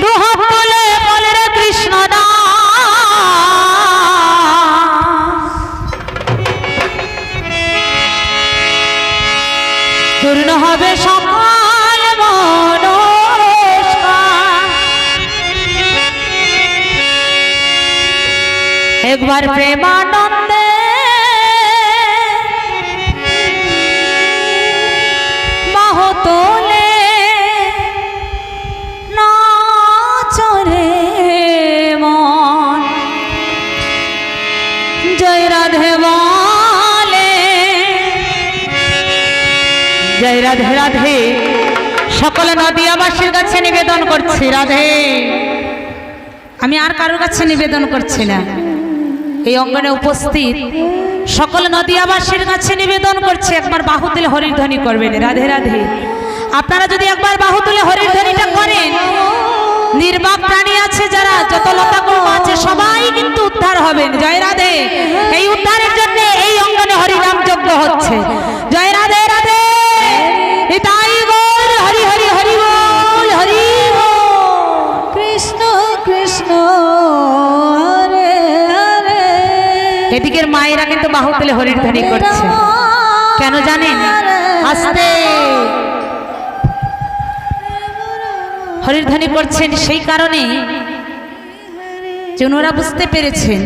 দুহাত বলে পূর্ণ হবে সকাল একবার প্রেমানন্দে রাধে রাধে। সকল নদিয়াবাসীর কাছে নিবেদন করছি, রাধে। আমি আর কারোর কাছে নিবেদন করছি না। এই অঙ্গনে উপস্থিত সকল নদিয়াবাসীর কাছে নিবেদন করছি, একবার বাহু তুলে হরির ধ্বনি করবেন, রাধে রাধে। আপনারা যদি একবার বাহু তুলে হরির ধ্বনিটা করেন, নির্বাক প্রাণী আছে যারা, যত লতাকুর্ম আছে, সবাই কিন্তু উদ্ধার হবেন। জয় রাধে। মায়েরা কিন্তু বাহু তুলে হরির ধ্বনি করছে। কেন জানেন? আস্তে। হরির ধ্বনি করছেন সেই কারণে যে ওনারা বুঝতে পেরেছেন।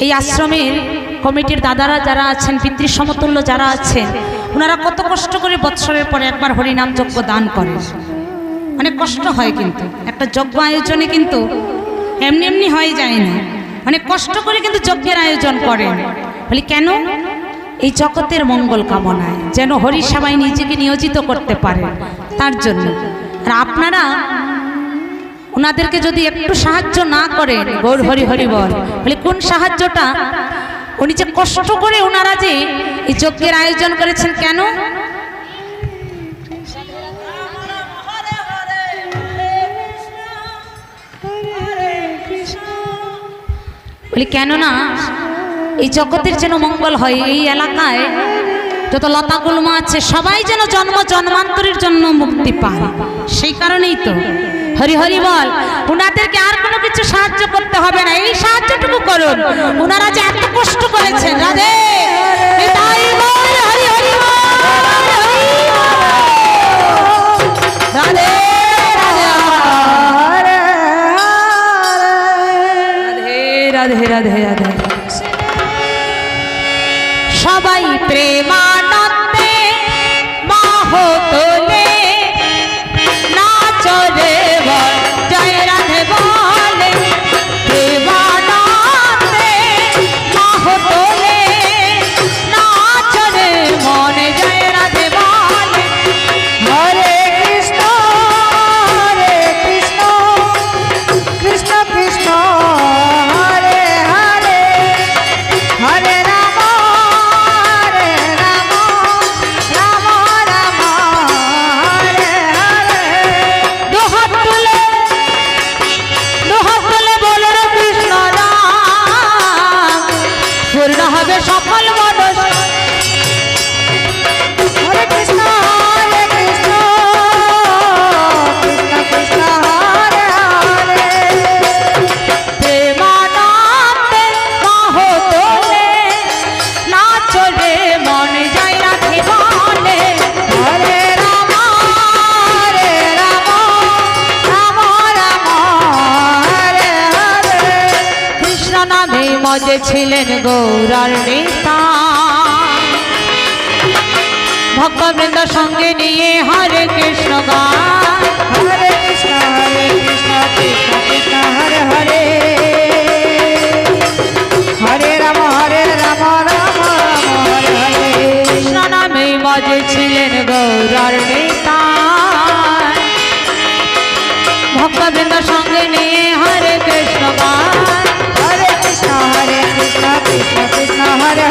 এই আশ্রমের কমিটির দাদারা যারা আছেন পিতৃ সমতুল্য যারা আছেন, ওনারা কত কষ্ট করে বৎসরের পরে একবার হরিনাম যজ্ঞ দান করেন। অনেক কষ্ট হয় কিন্তু। একটা যজ্ঞ আয়োজনে কিন্তু এমনি এমনি হয়ে যায় না। অনেক কষ্ট করে কিন্তু যজ্ঞের আয়োজন করেন। বলি, কেন? এই জগতের মঙ্গল কামনায় যেন হরি সেবায় নিজেকে নিয়োজিত করতে পারে তার জন্য। আর আপনারা ওনাদেরকে যদি একটু সাহায্য না করেন, গৌর হরি হরি বল, বলে, কোন সাহায্যটা? উনি যে কষ্ট করে ওনারা যে এই যজ্ঞের আয়োজন করেছেন, কেন? বলি, কেননা এই জগতের যেন মঙ্গল হয় এই এলাকায়, যত লতা গুলমা আছে, সবাই যেন জন্ম জন্মান্তরের জন্য মুক্তি পায়। সেই কারণেই তো, হরি হরি বল ওনাদেরকে আর কোনো কিছু সাহায্য করতে হবে না। এই সাহায্যটুকু করুন। ওনারা যে এত সবাই প্রেমানন্দে মজে ছিলেন গৌরার নেতা। ভক্তবৃন্দ সঙ্গে নিয়ে হরে কৃষ্ণ গান হরে কৃষ্ণ হরে কৃষ্ণ কৃষ্ণ কৃষ্ণ হরে হরে। হরে রাম হরে রাম রাম রাম হরে হরে। কৃষ্ণ নামে মজে ছিলেন গৌরার নেতা। ভক্তবৃন্দ সঙ্গে নিয়ে হরে কৃষ্ণ গান কৃষ্ণ হরে